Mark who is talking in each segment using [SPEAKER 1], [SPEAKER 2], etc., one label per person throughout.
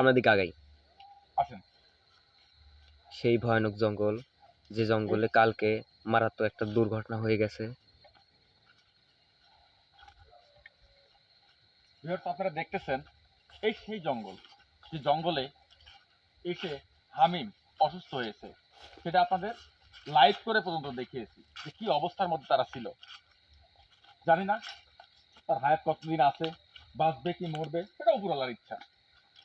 [SPEAKER 1] সামনের দিকে আগাই।
[SPEAKER 2] আসেন।
[SPEAKER 1] সেই ভয়ানক জঙ্গল যে জঙ্গলে কালকে মারাত্মক একটা দুর্ঘটনা হয়ে গেছে।
[SPEAKER 2] আপনারা দেখতেছেন এই সেই জঙ্গল। যে জঙ্গলে এসে হামিম অসুস্থ হয়েছে। সেটা আপনাদের লাইভ করে পর্যন্ত দেখিয়েছি যে কি অবস্থার মধ্যে তারা ছিল। জানি না তার হায়াত কতদিন আছে বাঁচবে কি মরবে সেটা উপরওয়ালার ইচ্ছা।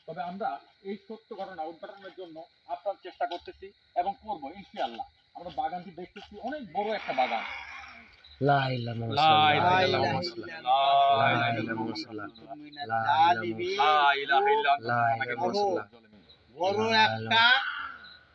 [SPEAKER 2] তবে আমরা এই সত্য ঘটনা উদ্ঘাটনের জন্য আপনার চেষ্টা করতেছি এবং করব ইনশাআল্লাহ। আমরা বাগানটি দেখতেছি অনেক বড় একটা বাগান।
[SPEAKER 1] লা ইলাহা
[SPEAKER 2] লা
[SPEAKER 1] ইল্লাল্লাহ,
[SPEAKER 2] ইলাহা
[SPEAKER 1] লা ইলাহা
[SPEAKER 2] ইল্লাল্লাহ,
[SPEAKER 1] ইল্লাল্লাহ,
[SPEAKER 2] লা
[SPEAKER 1] লা
[SPEAKER 2] ইলাহা ইল্লাল্লাহ,
[SPEAKER 1] লা ইলাহা ইল্লাল্লাহ,
[SPEAKER 3] বড়
[SPEAKER 1] লা
[SPEAKER 3] একটা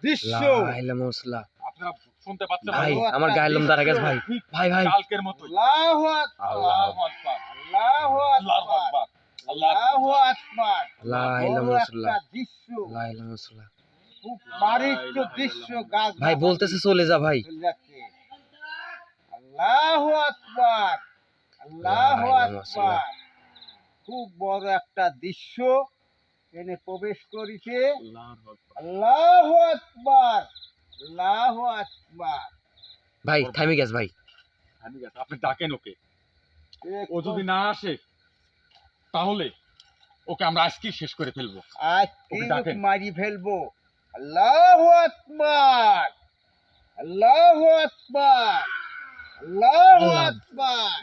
[SPEAKER 3] দৃশ্য।
[SPEAKER 1] লা ইলাহা ইল্লাল্লাহ।
[SPEAKER 2] আপনারা শুনতে পাচ্ছেন
[SPEAKER 1] ভাই আমার গায়ের লোম দাঁড়া গেছে ভাই। ভাই ভাই।
[SPEAKER 2] কালকের মতোই
[SPEAKER 3] আল্লাহু আকবার
[SPEAKER 2] আল্লাহু আকবার।
[SPEAKER 3] আল্লাহু
[SPEAKER 2] আল্লাহু
[SPEAKER 3] আকবার
[SPEAKER 2] আকবার। আল্লাহু আকবার।
[SPEAKER 1] লা ইলাহা ইল্লাল্লাহ।
[SPEAKER 3] খুব দৃশ্য গাছ
[SPEAKER 1] ভাই বলতেছে চলে যা ভাই।
[SPEAKER 3] চলে যাচ্ছে। আল্লাহু আকবার। আল্লাহু আকবার। খুব বড় একটা দৃশ্য এনে প্রবেশ করেছে। আল্লাহু আকবার। আল্লাহু আকবার।
[SPEAKER 1] ভাই থামি গেছে ভাই।
[SPEAKER 2] ঠিক আছে, আপনি ডাকেন ওকে। ও যদি না আসে তাহলে ওকে আমরা আজকেই শেষ করে ফেলব।
[SPEAKER 3] আজকে মারি ফেলব। আল্লাহু আকবার। আল্লাহু আকবার। আল্লাহু আকবার।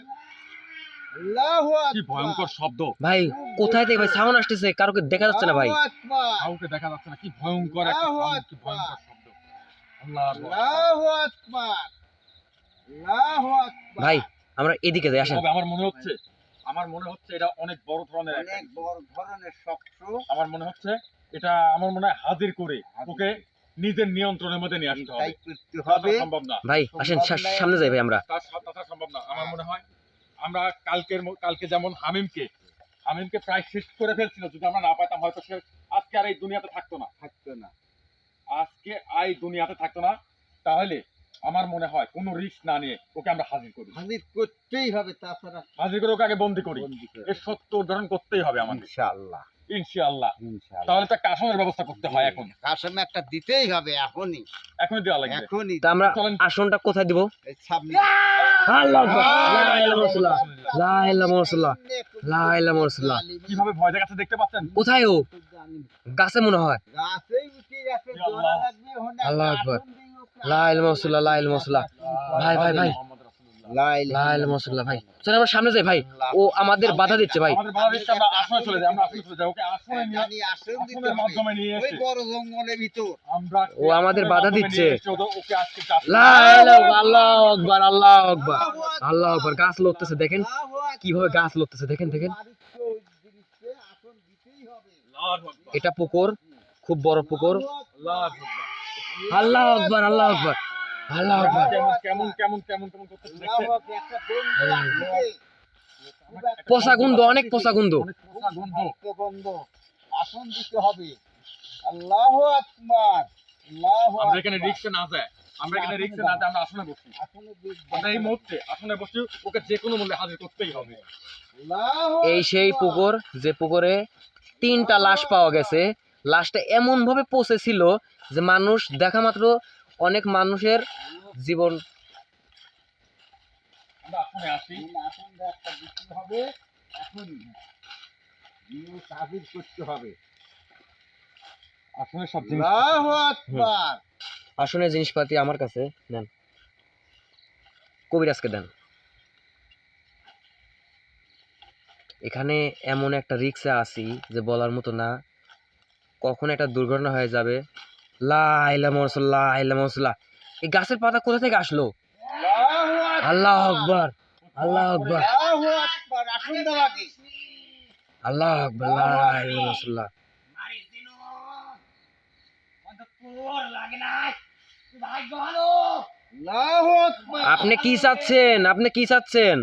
[SPEAKER 3] আল্লাহু
[SPEAKER 2] কি ভয়ঙ্কর শব্দ।
[SPEAKER 1] ভাই কোথায় থেকে ভাই? সাউন্ড আসতেছে কারোকে দেখা যাচ্ছে না ভাই।
[SPEAKER 2] কাউকে দেখা যাচ্ছে না কি ভয়ঙ্কর একটা কি ভয়ঙ্কর শব্দ। আল্লাহু
[SPEAKER 3] আকবার। আল্লাহু আকবার।
[SPEAKER 1] ভাই আমরা এদিকে যাই আসেন।
[SPEAKER 2] আমার মনে হচ্ছে আমার মনে হচ্ছে এটা অনেক বড় ধরনের
[SPEAKER 3] অনেক বড় ধরনের শক্ত
[SPEAKER 2] আমার মনে হচ্ছে এটা আমার মনে হয় হাজির করে ওকে নিজের নিয়ন্ত্রণের মধ্যে নিয়ে আসতে হবে। সম্ভব না।
[SPEAKER 1] ভাই আসেন সামনে যাই ভাই আমরা।
[SPEAKER 2] সম্ভব না। আমার মনে হয় আমরা কালকের কালকে যেমন হামিমকে হামিমকে প্রায় শেষ করে ফেলছিল যদি আমরা না পাইতাম হয়তো সে আজকে আর এই দুনিয়াতে থাকতো না।
[SPEAKER 3] থাকতো না।
[SPEAKER 2] আজকে আর এই দুনিয়াতে থাকতো না। তাহলে আমার মনে হয় কোনো রিস্ক না নিয়ে ওকে আমরা হাজির করি।
[SPEAKER 3] হাজির করতেই হবে তাছাড়া
[SPEAKER 2] হাজির করে ওকে আগে বন্দি করি। এর সত্য উদাহরণ করতেই হবে আমাদের।
[SPEAKER 3] ইনশাআল্লাহ।
[SPEAKER 2] ইনশাআল্লাহ।
[SPEAKER 3] ইনশাআল্লাহ।
[SPEAKER 2] তাহলে তো একটা আসনের ব্যবস্থা করতে হয় এখন।
[SPEAKER 3] কাসম একটা দিতেই হবে এখনই।
[SPEAKER 2] এখনই দেওয়া লাগবে।
[SPEAKER 3] এখনই।
[SPEAKER 1] তা আমরা আসনটা কোথায় দিব?
[SPEAKER 3] এই সামনে।
[SPEAKER 1] আল্লাহু আকবার, লা ইলাহা ইল্লাল্লাহ, লা ইলাহা ইল্লাল্লাহ, লা ইলাহা ইল্লাল্লাহ।
[SPEAKER 2] কীভাবে ভয় দেখাচ্ছে দেখতে পাচ্ছেন?
[SPEAKER 1] কোথায় ও? গাছে মনে হয়।
[SPEAKER 2] আল্লাহ।
[SPEAKER 1] আকবার।
[SPEAKER 3] আসন দিয়ে ওকে
[SPEAKER 1] লা ইলাহা ইল্লাল্লাহ, লা ইলাহা ইল্লাল্লাহ। ভাই, ভাই, ভাই।
[SPEAKER 2] মোহাম্মদ রাসূলুল্লাহ।
[SPEAKER 3] লা
[SPEAKER 1] লা
[SPEAKER 3] ইলাহা
[SPEAKER 1] ইলাহা ইল্লাল্লাহ, ভাই। চল আমরা সামনে যাই ভাই। ও আমাদের বাধা দিচ্ছে ভাই।
[SPEAKER 2] আমাদের বাধা দিচ্ছে আমরা আসনে চলে যাই আমরা আসনে চলে যাই। ওকে আসনে নিয়ে
[SPEAKER 3] জানি আসন দিতে
[SPEAKER 2] আসনের
[SPEAKER 3] হবে
[SPEAKER 2] মাধ্যমে নিয়ে
[SPEAKER 3] ওই
[SPEAKER 2] এসে
[SPEAKER 3] বড় জঙ্গলের ভিতর।
[SPEAKER 2] আমরা
[SPEAKER 1] ও আমাদের বাধা দিচ্ছে। লা আকবার আল্লাহু আকবার। আল্লাহু আকবার গাছ লড়তেছে দেখেন। কীভাবে গাছ লড়তেছে দেখেন দেখেন।
[SPEAKER 3] বাড়িতে জিনিসে আসন দিতেই হবে
[SPEAKER 2] আল্লাহু আকবার,
[SPEAKER 1] এটা পুকুর খুব বড় পুকুর।
[SPEAKER 2] আল্লাহু আকবার।
[SPEAKER 1] আল্লাহু আকবার। আল্লাহু আকবার।
[SPEAKER 2] কেমন কেমন কেমন কেমন
[SPEAKER 1] গন্ধ অনেক গন্ধ
[SPEAKER 2] পোষা গন্ধ।
[SPEAKER 3] গন্ধ আসন দিতে হবে। আল্লাহু আকবার
[SPEAKER 2] আমরা এখানে রিক্সে না যায়। আমরা এখানে রিক্সে না যায় আমরা আসনে বসি। আমরা এই মুহূর্তে আসনে বসি ওকে যে কোনো মূল্যে হাজির করতেই হবে।
[SPEAKER 1] এই সেই পুকুর যে পুকুরে তিনটা লাশ পাওয়া গেছে। লাশটা এমন ভাবে পচেছিল যে মানুষ দেখা মাত্র অনেক মানুষের জীবন। আসনের জিনিসপাতি আমার কাছে দেন কবিরাজকে দেন। এখানে এমন একটা রিক্সে আছি যে বলার মতো না। কখন একটা দুর্ঘটনা হয়ে যাবে। লাইলা মরসল্লাহ আইলা মরসল্লাহ এই গাছের পাতা কোথা থেকে আসলো?
[SPEAKER 3] আল্লাহ
[SPEAKER 1] আকবার আল্লাহ আকবার।
[SPEAKER 3] আল্লাহু আকবার
[SPEAKER 1] আল্লাহ মরসল্লাহ আপনি কি চাচ্ছেন? আপনি কি চাচ্ছেন?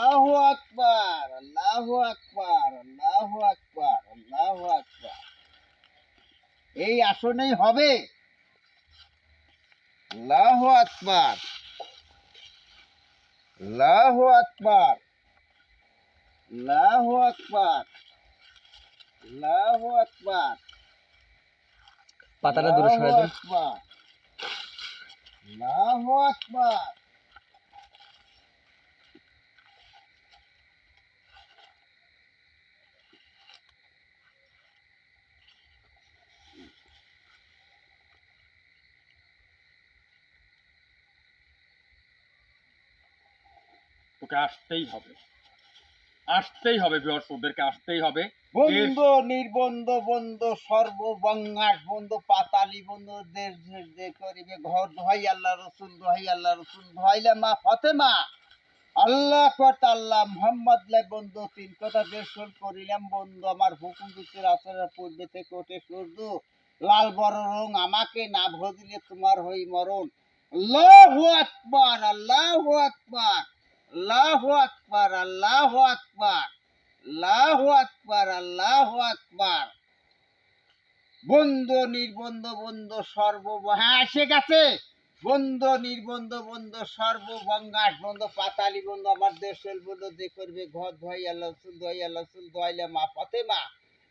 [SPEAKER 3] আল্লাহু আকবার আল্লাহু আকবার আল্লাহু আকবার আল্লাহু আকবার। এই আসনেই হবে। আল্লাহু আকবার আল্লাহু আকবার আল্লাহু আকবার আল্লাহু আকবার।
[SPEAKER 1] পাতাটা দূরে সরাই দেন।
[SPEAKER 3] আল্লাহু আকবার।
[SPEAKER 2] আসতেই হবে। আসতেই হবে আসতেই হবে।
[SPEAKER 3] বন্ধ, নির্বন্ধ, বন্ধ বন্ধ, পাতালি বন্ধ, দেশ করিবে ঘর দোহাই, আল্লাহ দোহাই, আল্লাহ দোহাইলে মা আল্লাহ কত আল্লাহ মোহাম্মদ লাই বন্ধু, তিন কথা দেশন করিলাম। বন্ধু, আমার হুকুম দুটির আসরের পূর্বে থেকে ওঠে সূর্য, লাল বড় রং, আমাকে না ভজিলে তোমার হই মরণ। আল্লাহ আকবার, আল্লাহু আকবার। আল্লাহু আকবার আল্লাহু আকবার আল্লাহু আকবার আল্লাহু আকবার। বন্ধ নির্বন্ধ, বন্ধ সর্ব হ্যাঁ এসে গেছে। বন্ধ নির্বন্ধ, বন্ধ সর্ববঙ্গাস বন্ধ পাতালি, বন্ধ আমার দেশের, বন্ধ যে করবে ঘর ধোয়াই আল্লাহ, রসুল ধোয়াই আল্লাহ, রসুল ধোয়াইলে মা ফতেমা।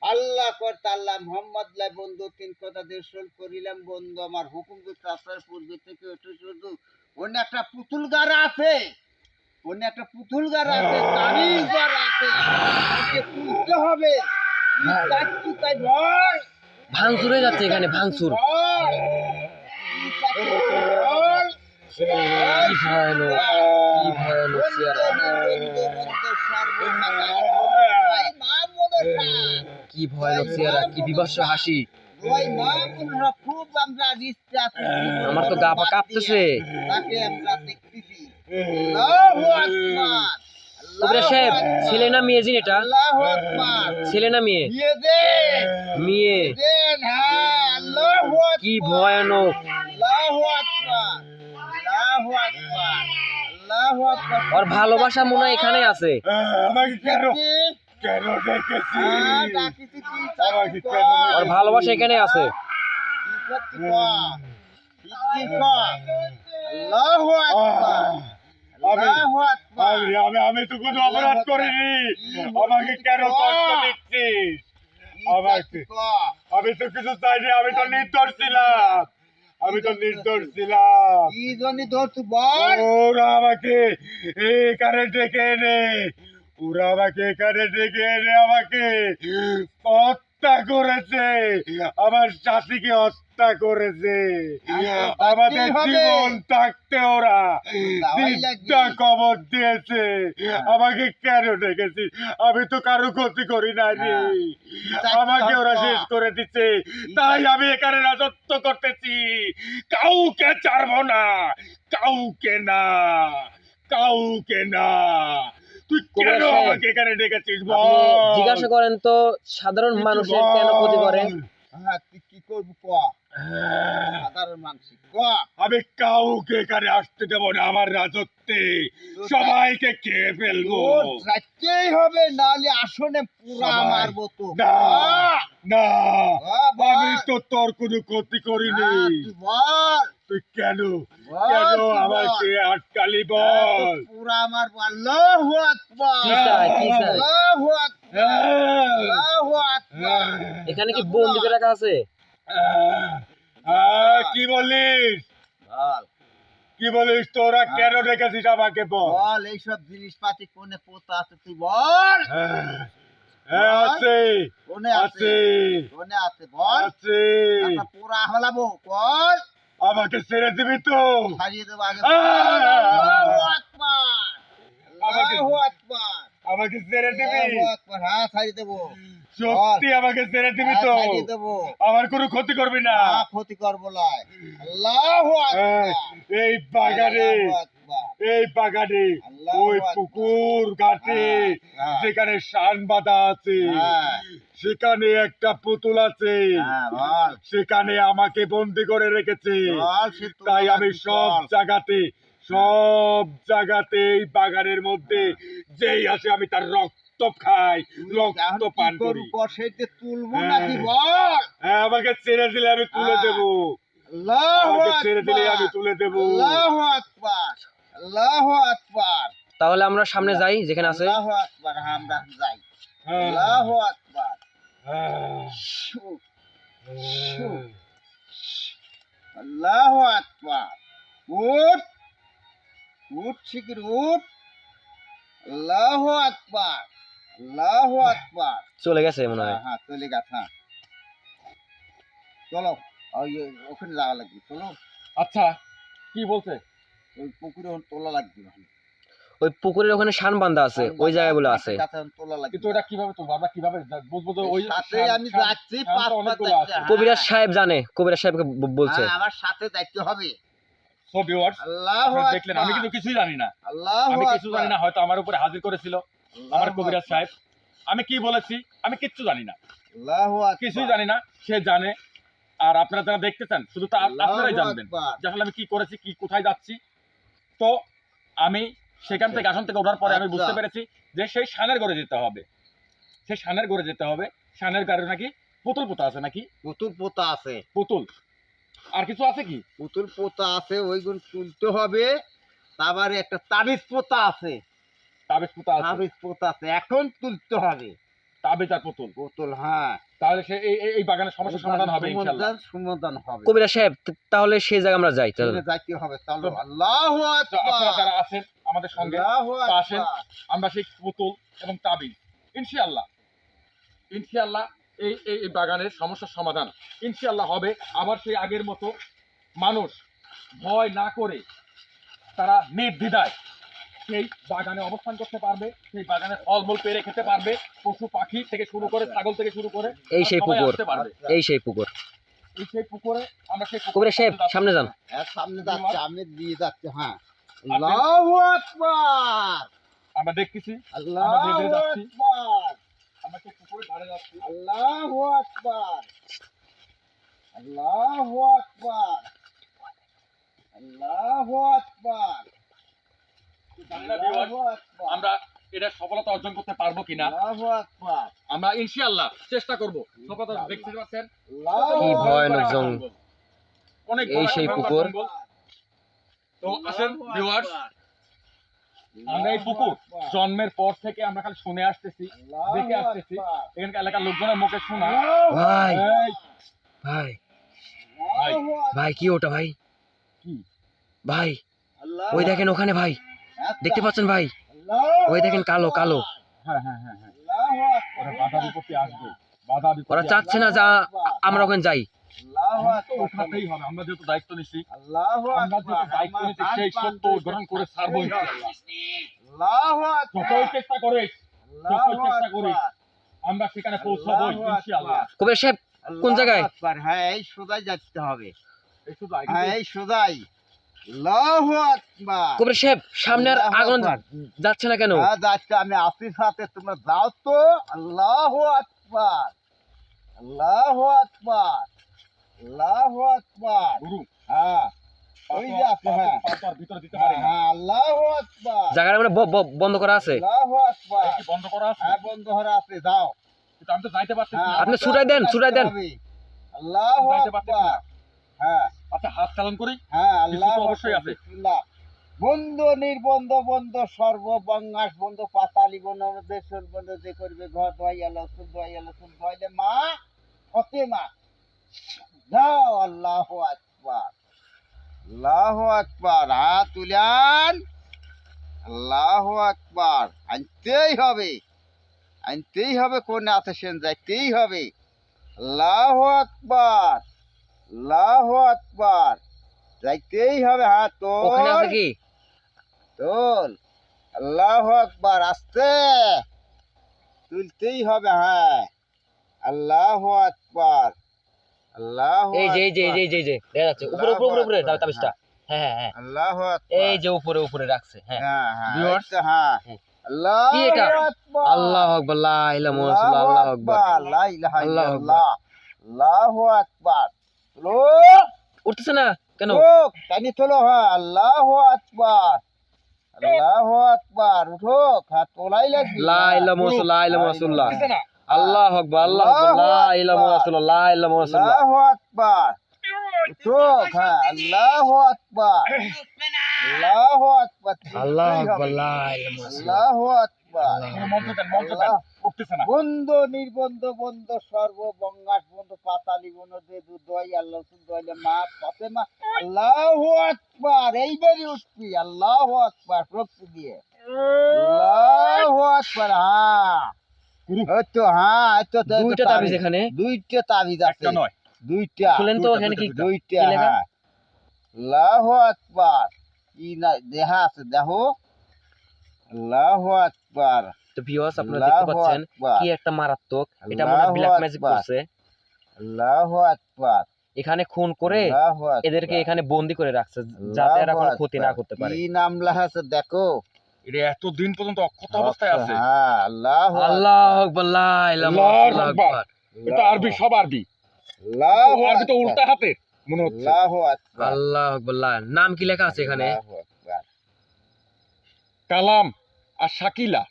[SPEAKER 3] আল্লাহ করতে আল্লাহ মোহাম্মদ লাই বন্ধু, তিন কথা দেশল করিলাম। বন্ধু আমার হুকুম আসার পূর্বে থেকে ওঠে শুধু অন্য একটা পুতুল গাড়া আছে। অন্য একটা পুতুল গাড়া আছে গাড়া আছে। তুলতে হবে। তুই তাই ভয়
[SPEAKER 1] ভাঙচুর হয়ে যাচ্ছে এখানে ভাঙচুর।
[SPEAKER 3] ভয় ভয়
[SPEAKER 1] কি ভয়ানক চেহারা। কি বিভৎস হাসি। আমার তো গা পা কাঁপতেছে। কবিরা সাহেব ছেলে না মেয়ে জিন এটা? ছেলে না মেয়ে? মেয়ে কি ভয়ানক। ওর ভালোবাসা মনে হয় এখানে আছে।
[SPEAKER 2] কেন
[SPEAKER 1] ওর ভালোবাসা এখানে আছে।
[SPEAKER 3] আল্লাহু আকবার।
[SPEAKER 2] আমি আমি আমি তো কোনো অপরাধ করিনি। আমাকে কেন কষ্ট দিচ্ছিস? আমাকে আমি তো কিছু চাইনি আমি তো নির্দোষ ছিলাম। আমি তো নির্দোষ ছিলাম।
[SPEAKER 3] কি জন্য ধরছু বল?
[SPEAKER 2] ওরা আমাকে এখানে ডেকে এনে ওরা আমাকে এখানে ডেকে এনে আমাকে হত্যা করেছে। আমার জাতিকে হত্যা করেছে। আমাদের জীবন থাকতে ওরা তিনটা কবর দিয়েছে। আমাকে কেন ডেকেছিস আমি তো কারও ক্ষতি করি না রে। আমাকে ওরা শেষ করে দিচ্ছে। তাই আমি এখানে রাজত্ব করতেছি। কাউকে ছাড়বো না। কাউকে না। কাউকে না। তুই কেন? আমাকে এখানে ডেকেছিস বল।
[SPEAKER 1] জিজ্ঞাসা করেন তো সাধারণ মানুষের কেন ক্ষতি করে?
[SPEAKER 3] হ্যাঁ তুই কি করবি ক সাধারণ মানুষ ক?
[SPEAKER 2] আমি কাউকে এখানে আসতে দেবো না আমার রাজত্বে। সবাইকে খেয়ে ফেলব।
[SPEAKER 3] হবে নাহলে আসনে পুরা মারবো তো।
[SPEAKER 2] না না আমি তো তোর কোনো ক্ষতি করিনি।
[SPEAKER 3] তুই
[SPEAKER 2] কেন? কেন আমাকে আটকালি বল?
[SPEAKER 3] পুরা আল্লাহু আকবার? আল্লাহু আকবার।
[SPEAKER 2] হ্যাঁ।
[SPEAKER 3] আল্লাহু আকবার।
[SPEAKER 1] এখানে কি বন্দি রাখা আছে?
[SPEAKER 2] আহ, কি বলিস?
[SPEAKER 3] বল।
[SPEAKER 2] কি বলিস তোরা কেন রেখেছিস আমাকে বল?
[SPEAKER 3] বল এইসব জিনিসপাতি কোনে পোতা আছে তুই বল।
[SPEAKER 2] হ্যাঁ, হ্যাঁ, আছে।
[SPEAKER 3] কোনে আছে?
[SPEAKER 2] আছে।
[SPEAKER 3] কোনে আছে? বল।
[SPEAKER 2] আছে।
[SPEAKER 3] আমরা পুরা হলাবো বল।
[SPEAKER 2] আমাকে ছেড়ে দিবি তো।
[SPEAKER 3] ছাড়িয়ে দেবো আগে। আল্লাহু আকবার।
[SPEAKER 2] আমাকে-
[SPEAKER 3] আল্লাহু আকবার।
[SPEAKER 2] আমাকে ছেড়ে দিবি।
[SPEAKER 3] হ্যাঁ ছাড়িয়ে দেবো।
[SPEAKER 2] সত্যি আমাকে ছেড়ে দিবি
[SPEAKER 3] হ্যাঁ,
[SPEAKER 2] তো। আমার কোনো ক্ষতি করবি না।
[SPEAKER 3] ক্ষতি করব লাই আল্লাহু
[SPEAKER 2] হ্যাঁ,
[SPEAKER 3] আকবার।
[SPEAKER 2] এই বাগানে এই বাগানে ওই পুকুর ঘাটে
[SPEAKER 3] হ্যাঁ।
[SPEAKER 2] যেখানে শান বাঁধা আছে
[SPEAKER 3] হ্যাঁ।
[SPEAKER 2] সেখানে একটা পুতুল আছে।
[SPEAKER 3] হ্যাঁ
[SPEAKER 2] সেখানে আমাকে বন্দি করে রেখেছে। তাই আমি সব জায়গাতে সব জায়গাতে এই বাগানের মধ্যে যেই আসে আমি তার রক্ত খাই রক্ত পান করি।
[SPEAKER 3] তুলবো
[SPEAKER 2] হ্যাঁ।
[SPEAKER 3] নাকি বল?
[SPEAKER 2] হ্যাঁ আমাকে ছেড়ে দিলে আমি তুলে
[SPEAKER 3] হ্যাঁ।
[SPEAKER 2] দেবো।
[SPEAKER 3] আল্লাহু
[SPEAKER 2] আমাকে ছেড়ে দিলে আমি তুলে দেবো।
[SPEAKER 3] আল্লাহু আকবার। আল্লাহু আকবার।
[SPEAKER 1] তাহলে আমরা সামনে যাই যেখানে আছে।
[SPEAKER 3] আল্লাহু আকবার হ্যাঁ, আমরা যাই। আল্লাহু আকবার। শু, শু। আল্লাহু আকবার। উঠ। উঠ শিগগির উঠ। আল্লাহু আকবার আল্লাহু আকবার।
[SPEAKER 1] চলে গেছে মনে হয়।
[SPEAKER 3] হ্যাঁ হ্যাঁ চলে গেছে হ্যাঁ। চলো ওই ওখানে যাওয়া লাগবে চলো।
[SPEAKER 2] আচ্ছা কি বলছে?
[SPEAKER 3] ওই পুকুরে তোলা লাগবে
[SPEAKER 1] ওই পুকুরের ওখানে শান বান্ধা আছে ওই জায়গাগুলো আছে
[SPEAKER 2] কিন্তু ওটা কীভাবে তুলবো? আমরা কীভাবে বুঝব তো ওই
[SPEAKER 3] সাথে আমি যাচ্ছি পাঁচ
[SPEAKER 2] আছে।
[SPEAKER 3] হ্যাঁ।
[SPEAKER 1] কবিরাজ সাহেব জানে কবিরাজ সাহেবকে বলছে।
[SPEAKER 3] হ্যাঁ, আমার সাথে যাইতে হবে। আল্লাহু
[SPEAKER 2] আপনারা দেখলেন আমি কিন্তু কিছুই জানি না।
[SPEAKER 3] আল্লাহু
[SPEAKER 2] আমি কিছু জানি না হয়তো আমার উপরে হাজির করেছিল আমার কবিরাজ সাহেব। আমি কি বলেছি? আমি কিচ্ছু জানি না।
[SPEAKER 3] আল্লাহু
[SPEAKER 2] কিছুই জানি না সে জানে। আর আপনারা যারা দেখতে চান শুধু তা আপনারাই জানবেন
[SPEAKER 3] আকবার।
[SPEAKER 2] যে আসলে আমি কি করেছি কি কোথায় যাচ্ছি। তো আমি সেখান থেকে আসন থেকে ওঠার পরে আমি
[SPEAKER 3] আচ্ছা।
[SPEAKER 2] বুঝতে পেরেছি যে সেই সানের ঘরে যেতে হবে। সেই সানের ঘরে যেতে হবে। সানের ঘরে নাকি পুতুল পোতা আছে নাকি?
[SPEAKER 3] পুতুল পোতা আছে।
[SPEAKER 2] পুতুল। আর কিছু আছে কি?
[SPEAKER 3] পুতুল পোতা আছে ওইগুলো তুলতে হবে। তারপরে একটা তাবিজ পোতা আছে।
[SPEAKER 2] তাবিজ পোতা আছে?
[SPEAKER 3] তাবিজ পোতা আছে। এখন তুলতে হবে।
[SPEAKER 2] তাবিজ আর পুতুল?
[SPEAKER 3] পুতুল হ্যাঁ।
[SPEAKER 2] তাহলে সে এই এই- বাগানের সমস্যার সমাধান হবে ইনশাল্লাহ
[SPEAKER 3] সমাধান হবে।
[SPEAKER 1] কবিরাজ সাহেব তাহলে সেই জায়গায় আমরা যাই তাহলে।
[SPEAKER 3] যাইতে হবে চলো আল্লাহু
[SPEAKER 2] তো আপনারা যারা আছেন আমাদের সঙ্গে
[SPEAKER 3] আল্লাহু
[SPEAKER 2] আসেন।
[SPEAKER 3] আকবার।
[SPEAKER 2] আমরা সেই পুতুল এবং তাবিজ। ইনশাআল্লাহ। ইনশাআল্লাহ এই এই বাগানের সমস্যার সমাধান। ইনশাল্লাহ হবে। আবার সেই আগের মতো মানুষ ভয় না করে তারা নির্দ্বিধায় সেই বাগানে অবস্থান করতে পারবে সেই বাগানে ফলমূল পেরে খেতে পারবে পশু পাখি থেকে শুরু করে ছাগল থেকে শুরু করে
[SPEAKER 1] এই সেই পুকুর এই সেই পুকুর।
[SPEAKER 2] এই সেই পুকুরে আমরা সেই পুকুরে
[SPEAKER 1] সামনে যান।
[SPEAKER 3] হ্যাঁ সামনে যাচ্ছে আমি দিয়ে যাচ্ছে হ্যাঁ। আল্লাহু আকবার!
[SPEAKER 2] আমরা দেখতেছি।
[SPEAKER 3] আল্লাহু। আকবার! আল্লাহু আকবার। আল্লাহু আকবার। আল্লাহু আকবার।
[SPEAKER 2] জানি না viewers,
[SPEAKER 3] আল্লাহু আকবার।
[SPEAKER 2] আমরা এটা সফলতা অর্জন করতে পারব কিনা? আমরা ইনশাআল্লাহ চেষ্টা করব। সফলতা দেখতে পাচ্ছেন?
[SPEAKER 1] কি ভয়ানক জঙ্গল।
[SPEAKER 2] অনেক
[SPEAKER 1] এই সেই পুকুর।
[SPEAKER 2] তো আসেন ভিউয়ার্স। আমরা এই পুকুর জন্মের পর থেকে আমরা খালি শুনে আসতেছি দেখে আসতেছি। এখানকার এলাকার লোকজনের মুখে শোনা।
[SPEAKER 1] ভাই। ভাই। ভাই। কি ওটা ভাই?
[SPEAKER 2] কি?
[SPEAKER 1] ভাই ওই দেখেন ওখানে ভাই। দেখতে পাচ্ছেন ভাই? ওই দেখেন কালো, কালো।
[SPEAKER 2] হ্যাঁ হ্যাঁ হ্যাঁ হ্যাঁ। ওরা বাধা বিপত্তি আসবে। বাধা বিপত্তি
[SPEAKER 1] ওরা চাচ্ছে না যা আমরা ওখানে যাই।
[SPEAKER 3] আল্লাহু
[SPEAKER 2] আমরা তো
[SPEAKER 3] আকবার।
[SPEAKER 2] উঠাতেই হবে আমরা যেহেতু দায়িত্ব নিচ্ছি আমরা যেহেতু দায়িত্ব নিচ্ছি সেই সত্য গ্রহণ করে ছাড়বো ইনশাআল্লাহ।
[SPEAKER 3] আল্লাহু আকবার।
[SPEAKER 2] যতই চেষ্টা করে
[SPEAKER 3] আল্লাহু
[SPEAKER 2] চেষ্টা করি। আমরা সেখানে পৌঁছাবো ইনশাআল্লাহ
[SPEAKER 3] আকবার।
[SPEAKER 1] সাহেব কোন জায়গায়?
[SPEAKER 3] হ্যাঁ এই সোজাই যাইতে হবে
[SPEAKER 2] এই শুধু আগে
[SPEAKER 3] হ্যাঁ সোজাই
[SPEAKER 1] সাহেব সামনে আর আগুন যাচ্ছে না কেন
[SPEAKER 3] হ্যাঁ যাচ্ছে আমি আসি সাথে তোমরা যাও তো আল্লাহু আকবার আল্লাহু আকবার আল্লাহু আকবার। হ্যাঁ। ওই যে আছে হ্যাঁ।
[SPEAKER 2] পাতার ভিতরে দিতে পারি
[SPEAKER 3] হ্যাঁ
[SPEAKER 2] না
[SPEAKER 3] আকবার।
[SPEAKER 1] জায়গাটা মানে বন্ধ করা আছে?
[SPEAKER 3] আল্লাহু আকবার।
[SPEAKER 2] বন্ধ করা আছে?
[SPEAKER 3] হ্যাঁ বন্ধ আছে যাও।
[SPEAKER 2] কিন্তু আমি তো যাইতে পারছি
[SPEAKER 1] আপনি ছুটাই দেন, ছুটাই দেন।
[SPEAKER 3] আল্লাহু আকবার। হ্যাঁ।
[SPEAKER 2] আচ্ছা হাত চালন করি?
[SPEAKER 3] হ্যাঁ আল্লাহ
[SPEAKER 2] অবশ্যই আছে।
[SPEAKER 3] বন্ধ নির্বন্ধ বন্ধ সর্ব বঙ্গাস বন্ধ পাতালি বন্ধ দেশের বন্ধ যে করবে ঘর ধোয়াই আল্লাহ সুল ধোয়াই আল্লাহ সুল ধোয়াইলে মা যাও আল্লাহ আকবার। আল্লাহ আকবার। হাত তুলান। আল্লাহ আকবার। আনতেই হবে। আনতেই হবে কোন আছে সেন যাইতেই হবে। আল্লাহ আকবার। আল্লাহ আকবার। যাইতেই হবে হাত তোল।
[SPEAKER 1] কি?
[SPEAKER 3] তোল। আল্লাহ আকবার আস্তে। তুলতেই হবে হ্যাঁ। আল্লাহ আকবার।
[SPEAKER 1] এই যে এই যে এই যে এই যে, দেখা যাচ্ছে। উপরে উপরে উপরে উপরে তাবিজটা। হ্যাঁ হ্যাঁ। হ্যাঁ
[SPEAKER 3] আল্লাহ
[SPEAKER 1] এই যে উপরে উপরে রাখছে হ্যাঁ।
[SPEAKER 3] হ্যাঁ হ্যাঁ হ্যাঁ।
[SPEAKER 1] হ্যাঁ।
[SPEAKER 3] আল্লাহ
[SPEAKER 1] কি এটা? আল্লাহ আকবার লা ইলাহা ইল্লাল্লাহ আল্লাহ আকবার।
[SPEAKER 3] লা ইলাহা
[SPEAKER 1] আল্লাহু
[SPEAKER 3] ইল্লাল্লাহ আল্লাহু আকবার। লো
[SPEAKER 1] উঠতেছে না কেন?
[SPEAKER 3] তোলো হ্যাঁ আল্লাহু আকবার। আল্লাহু আকবার উঠো হাত তোলাই লাগবে।
[SPEAKER 1] লা ইলাহা ইল্লাল্লাহ লা ইলাহা ইল্লাল্লাহ
[SPEAKER 2] দিছে না।
[SPEAKER 1] আল্লাহ আকবার আল্লাহ আকবার লা ইলাহা ইল্লাল্লাহ লা ইলাহা ইল্লাল্লাহ
[SPEAKER 3] আল্লাহু আকবার। চোখ হ্যাঁ আল্লাহ আকবার। আল্লাহ আকবার
[SPEAKER 1] আল্লাহ আকবার লা ইলাহা।
[SPEAKER 3] আকবার।
[SPEAKER 2] মন্ত্র মন্ত্র
[SPEAKER 3] বন্ধ নির্বন্ধ বন্ধ সর্ব বঙ্গাস বন্ধ পাতালি বন্ধ দেদু দই আল্লাহ দইলে মা ফাতেমা। আল্লাহু আকবার এইবারই উঠবি। আল্লাহু আকবার প্রক্তি দিয়ে। আল্লাহু আকবার হ্যাঁ। তো হ্যাঁ তো তো-
[SPEAKER 1] দুইটা তাবিজ এখানে।
[SPEAKER 3] দুইটা তাবিজ আছে।
[SPEAKER 2] একটা নয়।
[SPEAKER 3] দুইটা
[SPEAKER 1] খুলেন তো এখানে কি
[SPEAKER 2] দুইটা,
[SPEAKER 3] দুইটা
[SPEAKER 1] কি লেখা?
[SPEAKER 3] হ্যাঁ আল্লাহু আকবার। কি না দেহা আছে দেখো আল্লাহু আকবার।
[SPEAKER 1] তো ভিউয়ার্স আপনারা দেখতে পাচ্ছেন কি একটা মারাত্মক। এটা মনে ব্ল্যাক ম্যাজিক করছে।
[SPEAKER 3] আল্লাহু আকবার।
[SPEAKER 1] এখানে খুন করে। এদেরকে এখানে বন্দি করে রাখছে যাতে এরা কোনো ক্ষতি না করতে পারে।
[SPEAKER 3] কি নাম লেখা আছে দেখো।
[SPEAKER 2] এটা এত দিন পর্যন্ত অক্ষত অবস্থায় আছে।
[SPEAKER 3] হ্যাঁ আল্লাহু
[SPEAKER 1] আল্লাহ আকবার লা ইলাহা ইল্লাল্লাহ
[SPEAKER 2] আকবার।
[SPEAKER 1] আকবার।
[SPEAKER 2] এটা আরবি সব আরবি।
[SPEAKER 3] আল্লাহু
[SPEAKER 2] আরবি তো উল্টা হাতে মনে হচ্ছে।
[SPEAKER 3] আল্লাহু আকবার।
[SPEAKER 1] আল্লাহ আকবার লা নাম কি লেখা আছে এখানে?
[SPEAKER 2] কালাম আর শাকিলা।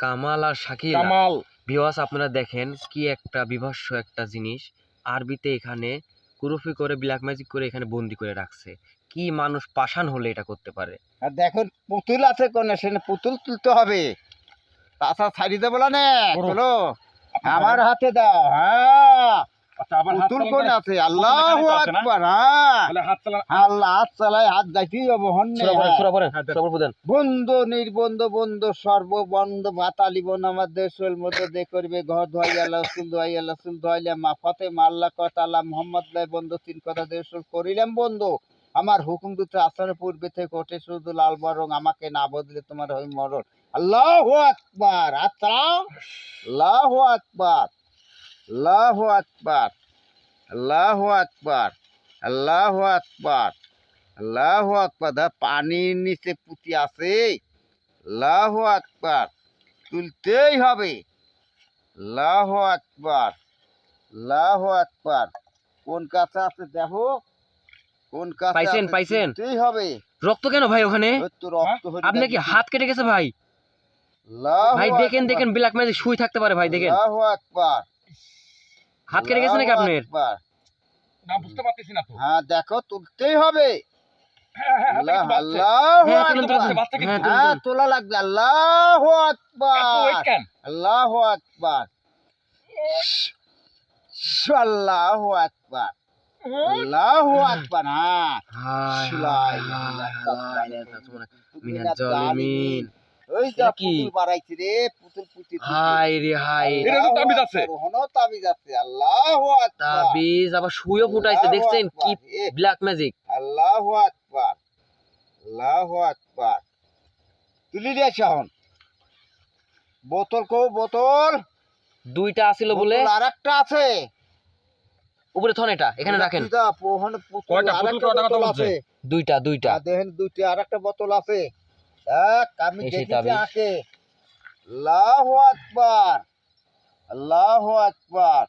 [SPEAKER 1] কামাল আর শাকিল।
[SPEAKER 2] কামাল।
[SPEAKER 1] ভিউয়ার্স আপনারা দেখেন কি একটা বিভৎস একটা জিনিস। আরবিতে এখানে কুরুফি করে ব্ল্যাক ম্যাজিক করে এখানে বন্দি করে রাখছে। কি মানুষ পাষাণ হলে এটা করতে পারে?
[SPEAKER 3] আর দেখো পুতুল আছে কোন? সেখানে পুতুল তুলতে হবে। তাছাড়া ছাড়ি দেবো না। চলো। আমার হাতে। দাও হ্যাঁ।
[SPEAKER 2] আচ্ছা
[SPEAKER 3] পুতুল কোন আছে? আল্লাহু? আকবার হ্যাঁ।
[SPEAKER 2] তাহলে হাত চালান
[SPEAKER 3] আল্লাহ হাত হাত
[SPEAKER 2] হ্যাঁ, দেন।
[SPEAKER 1] সুরা পড়েন।
[SPEAKER 3] বন্ধ নির্বন্ধ বন্ধ সর্ববন্ধ ভাতালি বন আমার দেশের মধ্যে দে করবে ঘর ধোয়াই আল্লাহ সুল ধোয়াই আল্লাহ সুল ধোয়াইলে মা ফতে আল্লাহ কথা আল্লাহ মোহাম্মদ লাই বন্ধ তিন কথা দেশ করিলাম বন্ধ। আমার হুকুম দুটো আসার পূর্বে থেকে ওঠে, শুধু লাল বরং আমাকে না বদলে তোমার হই মরণ। আল্লাহ আকবার আচ্ছা আল্লাহ আকবার আল্লাহ আকবার আল্লাহ আকবার আল্লাহ আকবার আল্লাহ আকবার। দা পানির নিচে পুঁতি আছে। আল্লাহ আকবার, তুলতেই হবে। আল্লাহ আকবার আল্লাহ আকবার। কোন কাছে আছে দেখো। কোন
[SPEAKER 1] পাইছেন, পাইছেন?
[SPEAKER 3] হবে।
[SPEAKER 1] রক্ত কেন ভাই ওখানে? আপনার কি হাত কেটে গেছে ভাই? ভাই দেখেন দেখেন ব্ল্যাক ম্যাজিক শুই থাকতে পারে ভাই দেখেন। হাত কেটে গেছে নাকি আপনার?
[SPEAKER 2] না বুঝতে পারতেছি না তো।
[SPEAKER 3] হ্যাঁ দেখো তুলতেই হবে। তোলা লাগবে। আল্লাহু আকবার? আল্লাহু আকবার। আল্লাহু আকবার। আল্লাহু আকবার হ্যাঁ লাই, লাই, লাই, লাই,
[SPEAKER 1] মিনাজ জালিমিন।
[SPEAKER 3] ওই যা পুতুল বাড়াইছি রে পুতুল পুতি
[SPEAKER 1] রে
[SPEAKER 2] এটা তো তাবিজ আছে।
[SPEAKER 3] হনো তাবিজ আছে। আল্লাহু আকবার।
[SPEAKER 1] তাবিজ আবার শুয়ে ফুটাইছে দেখছেন কি ব্ল্যাক ম্যাজিক
[SPEAKER 3] আল্লাহু আকবার আল্লাহু আকবার। তুলি দিয়ে এখন বোতল কো বোতল।
[SPEAKER 1] দুইটা আছিল বলে।
[SPEAKER 3] আর একটা আছে।
[SPEAKER 1] উপরে থন এটা এখানে রাখেন।
[SPEAKER 3] দুইটা, ওখানে পুতুল,
[SPEAKER 2] কয়টা? পুতুল, কয়টা কথা
[SPEAKER 3] বোতল আছে।
[SPEAKER 1] দুইটা দুইটা।
[SPEAKER 3] আর দেখেন দুইটা আর একটা বোতল আছে। এক আমি
[SPEAKER 1] তাবিজ।
[SPEAKER 3] আঁকে। আল্লাহু আকবার। আল্লাহু আকবার।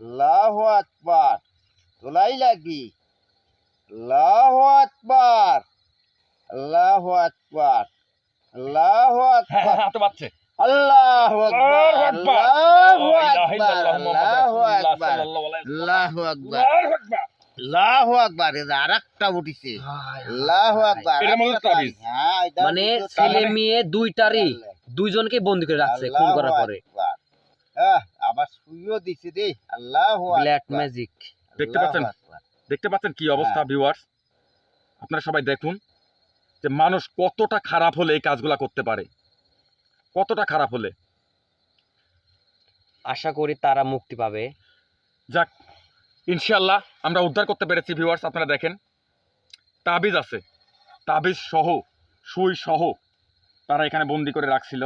[SPEAKER 3] আল্লাহু আকবার। তোলাই লাগবি। আল্লাহু আকবার। আল্লাহু আকবার। আল্লাহু
[SPEAKER 2] হ্যাঁ,
[SPEAKER 3] আকবার।
[SPEAKER 2] হ্যাঁ, হাতে বাজছে।
[SPEAKER 3] আল্লাহু আকবার
[SPEAKER 2] আল্লাহু আকবার।
[SPEAKER 3] আল্লাহু
[SPEAKER 2] লা
[SPEAKER 3] আকবার আল্লাহু আকবার
[SPEAKER 2] সাল্লাল্লাহু আলাইহি ওয়াসাল্লাম।
[SPEAKER 3] আল্লাহু আকবার
[SPEAKER 2] আল্লাহু আকবার।
[SPEAKER 3] আল্লাহু আকবার এটা আরেকটা উঠিছে আল্লাহু আকবার
[SPEAKER 2] এটার মধ্যে তাবিজ।
[SPEAKER 3] হ্যাঁ
[SPEAKER 1] মানে ছেলে। মেয়ে দুইটারই দুইজনকে বন্দি করে রাখছে খুন করার পরে
[SPEAKER 3] আহ, আবার শুইও দিছে রে আল্লাহু
[SPEAKER 1] ব্ল্যাক ম্যাজিক
[SPEAKER 2] দেখতে পাচ্ছেন? দেখতে পাচ্ছেন কি অবস্থা
[SPEAKER 3] হ্যাঁ।
[SPEAKER 2] ভিউয়ার্স আপনারা সবাই দেখুন যে মানুষ কতটা খারাপ হলে এই কাজগুলা করতে পারে কতটা খারাপ হলে?
[SPEAKER 1] আশা করি তারা মুক্তি পাবে।
[SPEAKER 2] যাক ইনশাল্লাহ আমরা উদ্ধার করতে পেরেছি ভিউয়ার্স আপনারা দেখেন। তাবিজ আছে। তাবিজ সহ সুই সহ তারা এখানে বন্দি করে রাখছিল।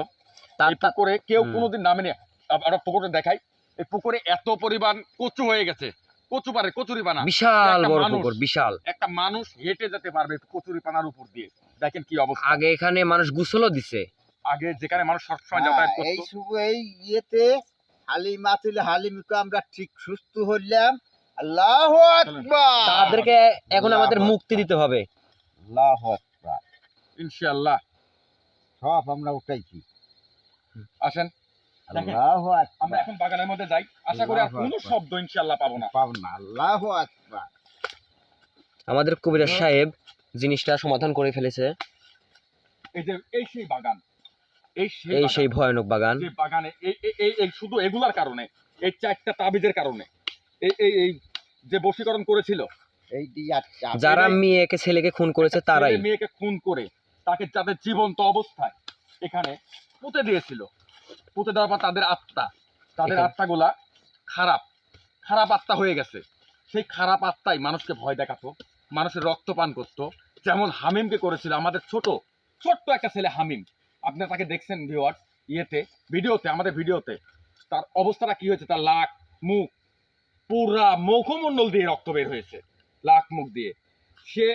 [SPEAKER 1] তার
[SPEAKER 2] এই পুকুরে কেউ কোনোদিন নামেনি। আমরা পুকুরে দেখাই। এই পুকুরে এত পরিমাণ কচু হয়ে গেছে। কচু পারে কচুরি পানা।
[SPEAKER 1] বিশাল বড় পুকুর বিশাল।
[SPEAKER 2] একটা মানুষ হেঁটে যেতে পারবে কচুরি পানার উপর দিয়ে। দেখেন কি অবস্থা।
[SPEAKER 1] আগে এখানে মানুষ গোসলও দিছে।
[SPEAKER 2] আগে যেখানে মানুষ সবসময়
[SPEAKER 3] হ্যাঁ,
[SPEAKER 2] যাতায়াত
[SPEAKER 3] এই
[SPEAKER 2] করতো।
[SPEAKER 3] শুভ এই ইয়েতে হালিম আছিল হালিমকে আমরা ঠিক সুস্থ হইলাম। আল্লাহু আকবার।
[SPEAKER 1] তাদেরকে এখন আমাদের মুক্তি দিতে হবে।
[SPEAKER 3] আল্লাহু আকবার।
[SPEAKER 2] ইনশাআল্লাহ।
[SPEAKER 3] সব আমরা উঠাইছি।
[SPEAKER 2] আসেন।
[SPEAKER 3] আল্লাহু
[SPEAKER 2] আমরা এখন বাগানের মধ্যে যাই। আশা করি আর কোনো শব্দ ইনশাআল্লাহ পাবো না।
[SPEAKER 3] পাব না। আল্লাহু আকবার।
[SPEAKER 1] আমাদের কবিরাজ সাহেব জিনিসটা সমাধান করে ফেলেছে।
[SPEAKER 2] এই যে এই সেই বাগান। এই সেই
[SPEAKER 1] ভয়ানক বাগান।
[SPEAKER 2] এই শুধু এগুলার কারণে এই চারটা তাবিজের কারণে। এই এই এই যে বশীকরণ করেছিল
[SPEAKER 3] এই
[SPEAKER 1] যারা মেয়েকে ছেলেকে খুন করেছে তারাই।
[SPEAKER 2] মেয়েকে খুন করে তাকে যাদের জীবন্ত অবস্থায় এখানে পুঁতে দিয়েছিল পুঁতে দেওয়ার পর তাদের আত্মা তাদের আত্মাগুলা খারাপ খারাপ আত্মা হয়ে গেছে। সেই খারাপ আত্মাই মানুষকে ভয় দেখাতো মানুষের রক্ত পান করতো। যেমন হামিমকে করেছিল আমাদের ছোট ছোট্ট একটা ছেলে হামিম। আপনারা তাকে দেখছেন ভিওয়ার্স ইয়েতে ভিডিওতে আমাদের ভিডিওতে তার অবস্থাটা কি হয়েছে? তার লাক মুখ পুরা মুখমণ্ডল দিয়ে রক্ত বের হয়েছে লাক মুখ দিয়ে। সে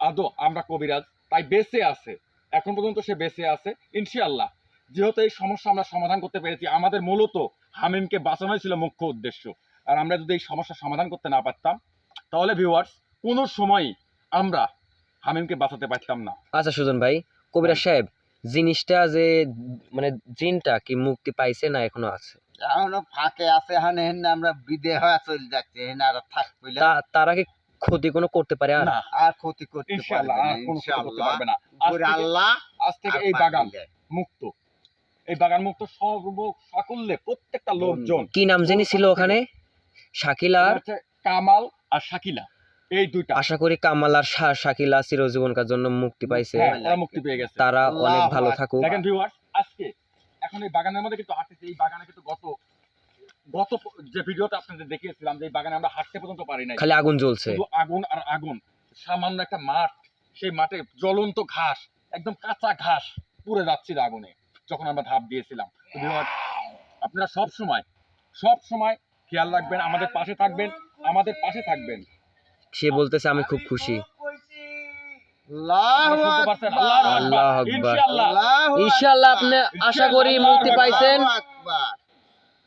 [SPEAKER 2] আদৌ আমরা কবিরাজ তাই বেঁচে আছে। এখন পর্যন্ত সে বেঁচে আছে ইনশাআল্লাহ। যেহেতু এই সমস্যা আমরা সমাধান করতে পেরেছি আমাদের মূলত হামিমকে বাঁচানোই ছিল মুখ্য উদ্দেশ্য। আর আমরা যদি এই সমস্যার সমাধান করতে না পারতাম তাহলে ভিউয়ার্স কোনো সময়ই আমরা হামিমকে বাঁচাতে পারতাম না।
[SPEAKER 1] আচ্ছা সুজন ভাই কবিরাজ সাহেব জিনিসটা যে মানে জিনটা কি মুক্তি পাইছে না এখনও আছে?
[SPEAKER 3] এখনও ফাঁকে আছে হানে হেন আমরা বিদে হয়ে চলে যাচ্ছে হেন আর থাকবে
[SPEAKER 1] তারা কি ক্ষতি কোনো করতে পারে আর?
[SPEAKER 3] আর ক্ষতি করতে পারবে না ইনশাআল্লাহ
[SPEAKER 2] পারবে
[SPEAKER 3] আল্লাহ
[SPEAKER 2] আজ থেকে এই বাগান মুক্ত। এই বাগান মুক্ত সর্ব সাকল্যে প্রত্যেকটা লোকজন।
[SPEAKER 1] কি নাম জানি ছিল ওখানে? শাকিল আর?
[SPEAKER 2] কামাল আর শাকিলা। এই দুইটা।
[SPEAKER 1] আশা করি কামাল আর শাকিলা চিরজীবনকার জন্য মুক্তি পাইছে।
[SPEAKER 2] হ্যাঁ, মুক্তি পেয়ে গেছে।
[SPEAKER 1] তারা অনেক ভালো থাকুক।
[SPEAKER 2] দেখেন ভিউয়ার্স আজকে এখন এই বাগানের মধ্যে কিন্তু হাঁটতেছে। এই বাগানে কিন্তু গত গত যে ভিডিওতে আপনাদের দেখিয়েছিলাম যে এই বাগানে আমরা হাঁটতে পর্যন্ত পারি নাই।
[SPEAKER 1] খালি আগুন জ্বলছে।
[SPEAKER 2] আগুন আর আগুন। সামান্য একটা মাঠ সেই মাঠে জ্বলন্ত ঘাস একদম কাঁচা ঘাস পুড়ে যাচ্ছিল আগুনে যখন আমরা ধাপ দিয়েছিলাম। আপনারা সব সময় সব সময় খেয়াল রাখবেন আমাদের পাশে থাকবেন আমাদের পাশে থাকবেন।
[SPEAKER 1] সে বলতেছে আমি খুব খুশি।
[SPEAKER 3] আল্লাহু? আকবার।
[SPEAKER 2] ইনশাআল্লাহ।
[SPEAKER 1] আপনি আশা করি মুক্তি পাইছেন।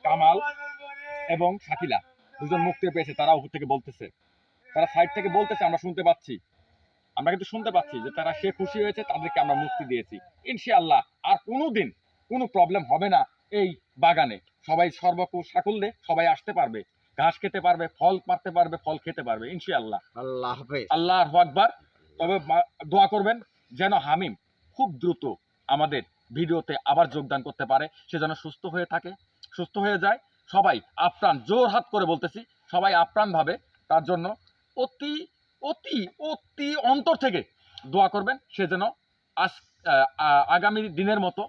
[SPEAKER 2] কামাল এবং শাকিলা দুজন মুক্তি পেয়েছে তারা উপর থেকে বলতেছে। তারা সাইড থেকে বলতেছে আমরা শুনতে পাচ্ছি। আমরা কিন্তু শুনতে পাচ্ছি যে তারা সে খুশি হয়েছে তাদেরকে আমরা মুক্তি দিয়েছি। ইনশাআল্লাহ আর কোনোদিন কোনো প্রবলেম হবে না এই বাগানে। সবাই সর্বকু সাকল্যে সবাই আসতে পারবে। ঘাস খেতে পারবে ফল পারতে পারবে ফল খেতে পারবে ইনশাআল্লাহ।
[SPEAKER 3] আল্লাহ হাফেজ।
[SPEAKER 2] আল্লাহর আকবার। তবে দোয়া করবেন যেন হামিম খুব দ্রুত আমাদের ভিডিওতে আবার যোগদান করতে পারে সে যেন সুস্থ হয়ে থাকে সুস্থ হয়ে যায়। সবাই আপ্রাণ জোর হাত করে বলতেছি সবাই আপ্রাণ ভাবে তার জন্য অতি অতি অতি অন্তর থেকে দোয়া করবেন সে যেন আজ আগামী দিনের মতো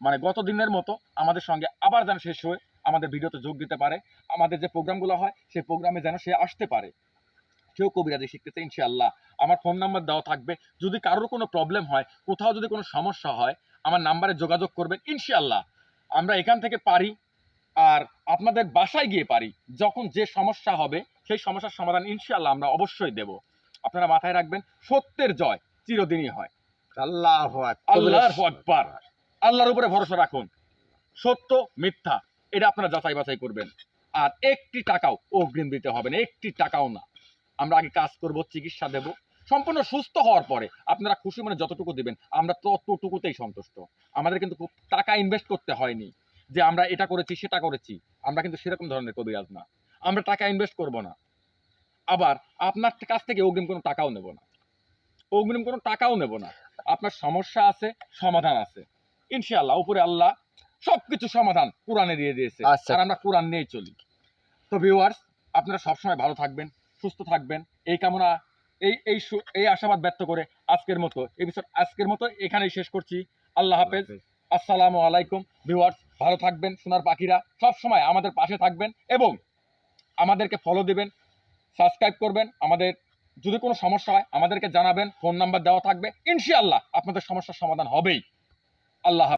[SPEAKER 2] মানে গত দিনের মতো আমাদের সঙ্গে আবার যেন শেষ হয়ে। আমাদের ভিডিওতে যোগ দিতে পারে। আমাদের যে প্রোগ্রামগুলো হয় সেই প্রোগ্রামে যেন সে আসতে পারে। কেউ কবিরাজি শিখতেছে ইনশাআল্লাহ। আমার ফোন নাম্বার দেওয়া থাকবে। যদি কারোর কোনো প্রবলেম হয় কোথাও যদি কোনো সমস্যা হয় আমার নাম্বারে যোগাযোগ করবেন ইনশাআল্লাহ। আমরা এখান থেকে পারি আর আপনাদের বাসায় গিয়ে পারি। যখন যে সমস্যা হবে সেই সমস্যার সমাধান ইনশাআল্লাহ আমরা অবশ্যই দেব। আপনারা মাথায় রাখবেন সত্যের জয় চিরদিনই হয়।
[SPEAKER 3] আল্লাহ।
[SPEAKER 2] আল্লাহর আকবার। আল্লাহর উপরে ভরসা রাখুন। সত্য মিথ্যা। এটা আপনারা যাচাই বাছাই করবেন। আর একটি টাকাও অগ্রিম দিতে হবে না, একটি টাকাও না। আমরা আগে কাজ করব, চিকিৎসা দেব। সম্পূর্ণ সুস্থ হওয়ার পরে আপনারা খুশি মানে যতটুকু দিবেন, আমরা ততটুকুতেই সন্তুষ্ট। আমাদের কিন্তু খুব টাকা ইনভেস্ট করতে হয়নি যে আমরা এটা করেছি, সেটা করেছি। আমরা কিন্তু সেরকম ধরনের কবিরাজ না। আমরা টাকা ইনভেস্ট করব না। আবার আপনার কাছ থেকে অগ্রিম কোনো টাকাও নেব না। অগ্রিম কোনো টাকাও নেব না। আপনার সমস্যা আছে, সমাধান আছে। ইনশাআল্লাহ, উপরে আল্লাহ সবকিছু সমাধান কোরআনে দিয়ে দিয়েছে।
[SPEAKER 1] আচ্ছা।
[SPEAKER 2] আর আমরা কোরআন নিয়েই চলি। তো ভিউয়ার্স আপনারা সবসময় ভালো থাকবেন সুস্থ থাকবেন। এই কামনা এই এই এই আশাবাদ ব্যক্ত করে আজকের মতো এপিসোড আজকের মতো এখানেই শেষ করছি। আল্লাহ হাফেজ। আসসালামু আলাইকুম। ভিউয়ার্স ভালো থাকবেন সোনার পাখিরা। সব সময় আমাদের পাশে থাকবেন এবং আমাদেরকে ফলো দিবেন সাবস্ক্রাইব করবেন। আমাদের যদি কোনো সমস্যা হয় আমাদেরকে জানাবেন। ফোন নাম্বার দেওয়া থাকবে। ইনশাআল্লাহ আপনাদের সমস্যার সমাধান হবেই। আল্লাহ।